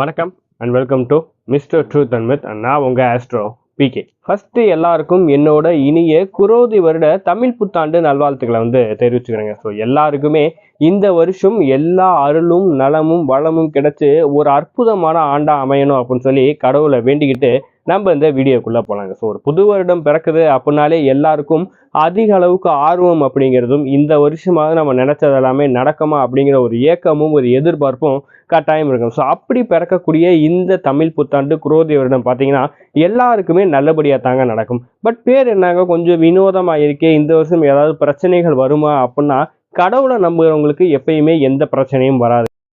வணக்கம் and welcome to mister truth and myth and நான் உங்கள் ஆஸ்ட்ரோ பிகே ஃபஸ்ட்டு எல்லாருக்கும் என்னோட இனிய குரோதி வருட தமிழ் புத்தாண்டு நல்வாழ்த்துக்களை வந்து தெரிவிச்சுக்கிறேங்க. ஸோ எல்லாருக்குமே இந்த வருஷம் எல்லா அருளும் நலமும் வளமும் கிடச்சி ஒரு அற்புதமான ஆண்டாக அமையணும் அப்படின்னு சொல்லி கடவுளை வேண்டிக்கிட்டு நம்ம இந்த வீடியோக்குள்ளே போகலாங்க ஸோ ஒரு புது வருடம் பிறக்குது அப்படின்னாலே எல்லாருக்கும் அதிக அளவுக்கு ஆர்வம் அப்படிங்கிறதும் இந்த வருஷமாவது நம்ம நினச்சது எல்லாமே நடக்குமா அப்படிங்கிற ஒரு ஏக்கமும் ஒரு எதிர்பார்ப்பும் கட்டாயம் இருக்கும். ஸோ அப்படி பிறக்கக்கூடிய இந்த தமிழ் புத்தாண்டு குரோதி வருடம் பார்த்தீங்கன்னா எல்லாருக்குமே நல்லபடியாக தாங்க நடக்கும். பட் பேர் என்னங்க? கொஞ்சம் வினோதமாக இருக்கே இந்த வருஷம் ஏதாவது பிரச்சனைகள் வருமா அப்படின்னா கடவுளை நம்புகிறவங்களுக்கு எப்பயுமே எந்த பிரச்சனையும் வராது.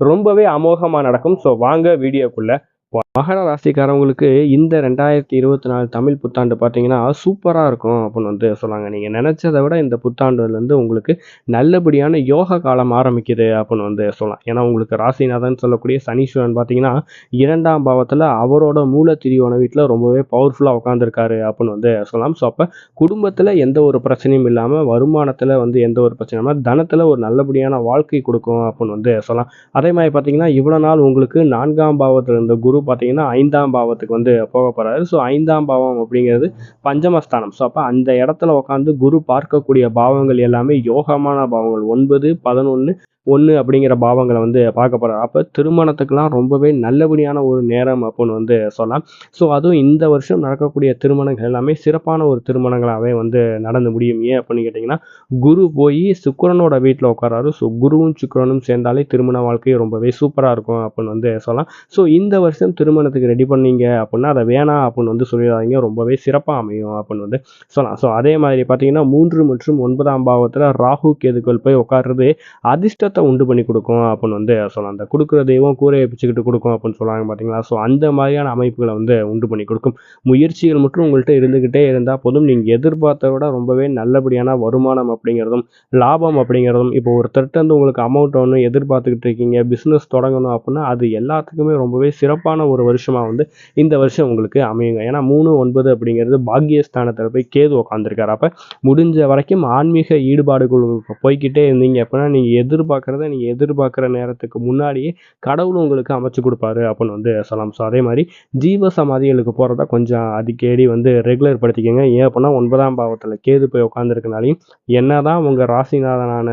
ரொம்பவே அமோகமாக நடக்கும். ஸோ வாங்க வீடியோக்குள்ளே மகர ராசிக்காரவங்களுக்கு இந்த ரெண்டாயிரத்தி இருபத்தி நாலு தமிழ் புத்தாண்டு பார்த்தீங்கன்னா சூப்பராக இருக்கும் அப்படின்னு வந்து சொன்னாங்க. நீங்கள் நினச்சதை விட இந்த புத்தாண்டுலேருந்து உங்களுக்கு நல்லபடியான யோக காலம் ஆரம்பிக்குது அப்படின்னு வந்து சொல்லலாம். ஏன்னா உங்களுக்கு ராசிநாதன் சொல்லக்கூடிய சனீஸ்வரன் பார்த்தீங்கன்னா இரண்டாம் பாவத்தில் அவரோட மூலத்திரியோன வீட்டில் ரொம்பவே பவர்ஃபுல்லாக உட்காந்துருக்காரு அப்படின்னு வந்து சொல்லலாம். ஸோ அப்போ குடும்பத்தில் எந்த ஒரு பிரச்சனையும் இல்லாமல் வருமானத்தில் வந்து எந்த ஒரு பிரச்சனையும் இல்லாமல் தனத்தில் ஒரு நல்லபடியான வாழ்க்கை கொடுக்கும் அப்படின்னு வந்து சொல்லலாம். அதே மாதிரி பார்த்தீங்கன்னா இவ்வளோ நாள் உங்களுக்கு நான்காம் பாவத்தில் இருந்த குரு பார்த்தீங்கன்னா ஐந்தாம் பாவத்துக்கு வந்து போக போகிறாரு ஸோ ஐந்தாம் பாவம் அப்படிங்கிறது பஞ்சமஸ்தானம். ஸோ அப்போ அந்த இடத்துல உட்காந்து குரு பார்க்கக்கூடிய பாவங்கள் எல்லாமே யோகமான பாவங்கள். ஒன்பது பதினொன்று ஒன்று அப்படிங்கிற பாவங்களை வந்து பார்க்க போகிறோம் அப்போ திருமணத்துக்கெலாம் ரொம்பவே நல்லபடியான ஒரு நேரம் அப்படின்னு வந்து சொல்லலாம். ஸோ அதுவும் இந்த வருஷம் நடக்கக்கூடிய திருமணங்கள் எல்லாமே சிறப்பான ஒரு திருமணங்களாகவே வந்து நடந்து முடியும். ஏன் அப்படின்னு கேட்டிங்கன்னா குரு போய் சுக்கரனோட வீட்டில் உட்காராரு ஸோ குருவும் சுக்கிரனும் சேர்ந்தாலே திருமண வாழ்க்கை ரொம்பவே சூப்பராக இருக்கும் அப்படின்னு வந்து சொல்லலாம். ஸோ இந்த வருஷம் திருமணத்துக்கு ரெடி பண்ணீங்க அப்படின்னா அதை வேணாம் அப்படின்னு வந்து சொல்லிடாதீங்க. ரொம்பவே சிறப்பாக அமையும் அப்படின்னு வந்து சொல்லலாம். ஸோ அதே மாதிரி பார்த்தீங்கன்னா மூன்று மற்றும் ஒன்பதாம் பாவத்தில் ராகு கேதுக்கள் போய் உட்கார்றது அதிர்ஷ்டத்தை உண்டு பண்ணி கொடுக்கும் அப்படின்னு வந்து சொல்லலாம் அந்த கொடுக்குற தெய்வம் கூரையை பிச்சுக்கிட்டு கொடுக்கும் அப்படின்னு சொல்லுவாங்க பார்த்தீங்களா? ஸோ அந்த மாதிரியான அமைப்புகளை வந்து உண்டு பண்ணி கொடுக்கும். முயற்சிகள் மட்டும் உங்கள்கிட்ட இருந்துக்கிட்டே இருந்தால் போதும். நீங்கள் எதிர்பார்த்த விட ரொம்பவே நல்லபடியான வருமானம் அப்படிங்கிறதும் லாபம் அப்படிங்கிறதும் இப்போ ஒருத்தர்கிட்ட வந்து உங்களுக்கு அமௌண்ட் ஒன்று எதிர்பார்த்துக்கிட்டு இருக்கீங்க பிஸ்னஸ் தொடங்கணும் அப்படின்னா அது எல்லாத்துக்குமே ரொம்பவே சிறப்பான ஒரு வருஷமாக வந்து இந்த வருஷம் உங்களுக்கு அமையுங்க. ஏன்னா மூணு ஒன்பது அப்படிங்கிறது பாக்கியஸ்தானத்தில் போய் கேது உட்காந்துருக்காரு அப்போ முடிஞ்ச வரைக்கும் ஆன்மீக ஈடுபாடுகளுக்கு போய்க்கிட்டே இருந்தீங்க அப்படின்னா நீங்கள் எதிர்பார்க்க எதிர்பார்க்குறத நீங்கள் எதிர்பார்க்குற நேரத்துக்கு முன்னாடியே கடவுள் உங்களுக்கு அமைச்சு கொடுப்பாரு அப்படின்னு வந்து சொல்லலாம். ஸோ அதே மாதிரி ஜீவ சமாதிகளுக்கு போகிறத கொஞ்சம் அடிக்கடி வந்து ரெகுலர் படுத்திக்கோங்க. ஏன் அப்படின்னா ஒன்பதாம் பாவத்தில் கேது போய் உட்காந்துருக்கனாலையும் என்னதான் உங்கள் ராசிநாதனான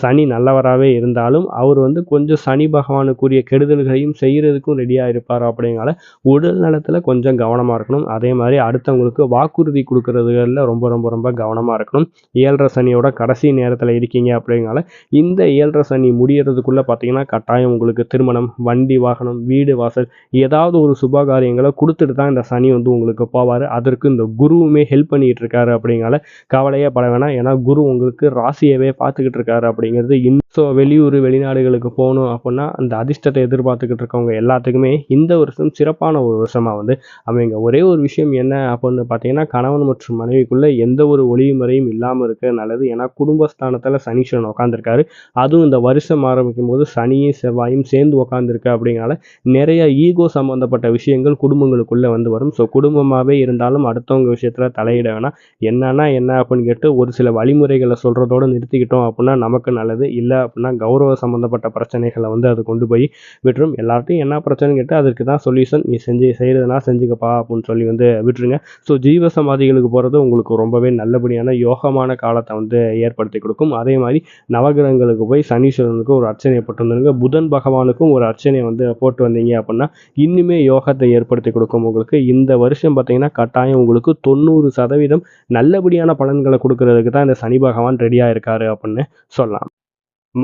சனி நல்லவராகவே இருந்தாலும் அவர் வந்து கொஞ்சம் சனி பகவானுக்குரிய கெடுதல்களையும் செய்கிறதுக்கும் ரெடியாக இருப்பார் அப்படிங்கிறனால உடல் நலத்தில் கொஞ்சம் கவனமாக இருக்கணும். அதே மாதிரி அடுத்தவங்களுக்கு வாக்குறுதி கொடுக்கறதுகளில் ரொம்ப ரொம்ப ரொம்ப கவனமாக இருக்கணும். ஏழரை சனியோட கடைசி நேரத்தில் இருக்கீங்க அப்படிங்கிறனால இந்த ஏழரை சனி முடியறதுக்குள்ளே பார்த்தீங்கன்னா கட்டாயம் உங்களுக்கு திருமணம் வண்டி வாகனம் வீடு வாசல் ஏதாவது ஒரு சுப காரியங்களை கொடுத்துட்டு தான் இந்த சனி வந்து உங்களுக்கு போவார். அதற்கு இந்த குருவுமே ஹெல்ப் பண்ணிகிட்டு இருக்காரு அப்படிங்கிறனால கவலையே பட வேணாம். ஏன்னா குரு உங்களுக்கு ராசியவே பார்த்துக்கிட்டு இருக்காரு அப்படிங்கிறது இன். ஸோ வெளியூர் வெளிநாடுகளுக்கு போகணும் அப்படின்னா அந்த அதிர்ஷ்டத்தை எதிர்பார்த்துக்கிட்டு இருக்கவங்க எல்லாத்துக்குமே இந்த வருஷம் சிறப்பான ஒரு வருஷமாக வந்து அமைங்க ஒரே ஒரு விஷயம் என்ன அப்படின்னு பார்த்தீங்கன்னா கணவன் மற்றும் மனைவிக்குள்ளே எந்த ஒரு ஒளிமுறையும் இல்லாமல் இருக்க நல்லது. ஏன்னா குடும்பஸ்தானத்தில் சனீஸ்வரன் உட்காந்துருக்காரு அதுவும் இந்த வருஷம் ஆரம்பிக்கும் போது சனியும் செவ்வாயும் சேர்ந்து உட்காந்துருக்கு அப்படிங்கிறனால நிறைய ஈகோ சம்மந்தப்பட்ட விஷயங்கள் குடும்பங்களுக்குள்ளே வந்து வரும். ஸோ குடும்பமாகவே இருந்தாலும் அடுத்தவங்க விஷயத்தில் தலையிட வேணாம். என்னன்னா என்ன அப்படின்னு கேட்டு ஒரு சில வழிமுறைகளை சொல்கிறதோடு நிறுத்திக்கிட்டோம் அப்படின்னா நமக்கு நல்லது இல்லை அப்படின்னா கௌரவ சம்மந்தப்பட்ட பிரச்சனைகளை வந்து அது கொண்டு போய் விட்டுரும். எல்லார்ட்டையும் என்ன பிரச்சனைன்னு கேட்டு அதுக்கு தான் சொல்யூஷன் நீ செஞ்சு செய்கிறதுனா செஞ்சுக்கப்பா அப்படின்னு சொல்லி வந்து விட்டுருங்க. ஸோ ஜீவ சமாதிகளுக்கு போகிறது உங்களுக்கு ரொம்பவே நல்லபடியான யோகமான காலத்தை வந்து ஏற்படுத்தி கொடுக்கும். அதே மாதிரி நவகிரகங்களுக்கு போய் சனீஸ்வரனுக்கு ஒரு அர்ச்சனை போட்டு வந்துருங்க. புதன் பகவானுக்கும் ஒரு அர்ச்சனை வந்து போட்டு வந்தீங்க அப்படின்னா இன்னுமே யோகத்தை ஏற்படுத்தி கொடுக்கும் உங்களுக்கு. இந்த வருஷம் பார்த்தீங்கன்னா கட்டாயம் உங்களுக்கு தொண்ணூறு சதவீதம் நல்லபடியான பலன்களை கொடுக்கறதுக்கு தான் இந்த சனி பகவான் ரெடியாக இருக்காரு அப்படின்னு சொல்லலாம்.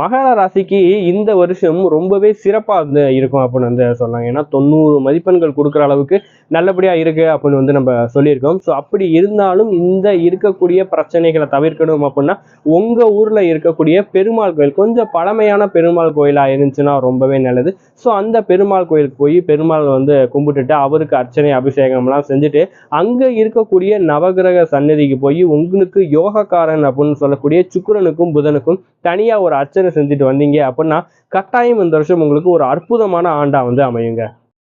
மகர ராசிக்கு இந்த வருஷம் ரொம்பவே சிறப்பாக வந்து இருக்கும் அப்படின்னு வந்து சொல்லலாம். ஏன்னா தொண்ணூறு மதிப்பெண்கள் கொடுக்குற அளவுக்கு நல்லபடியாக இருக்கு அப்படின்னு வந்து நம்ம சொல்லியிருக்கோம். ஸோ அப்படி இருந்தாலும் இந்த இருக்கக்கூடிய பிரச்சனைகளை தவிர்க்கணும் அப்படின்னா உங்கள் ஊரில் இருக்கக்கூடிய பெருமாள் கோயில் கொஞ்சம் பழமையான பெருமாள் கோயிலாக இருந்துச்சுன்னா ரொம்பவே நல்லது. ஸோ அந்த பெருமாள் கோயிலுக்கு போய் பெருமாள் வந்து கும்பிட்டுட்டு அவருக்கு அர்ச்சனை அபிஷேகம்லாம் செஞ்சுட்டு அங்கே இருக்கக்கூடிய நவகிரக சன்னதிக்கு போய் உங்களுக்கு யோகக்காரன் அப்படின்னு சொல்லக்கூடிய சுக்கரனுக்கும் புதனுக்கும் தனியாக ஒரு அர்ச்சனை செஞ்சுட்டு வந்தீங்க அப்படின்னா கட்டாயம் இந்த வருஷம் உங்களுக்கு ஒரு அற்புதமான ஆண்டா வந்து அமையுங்க.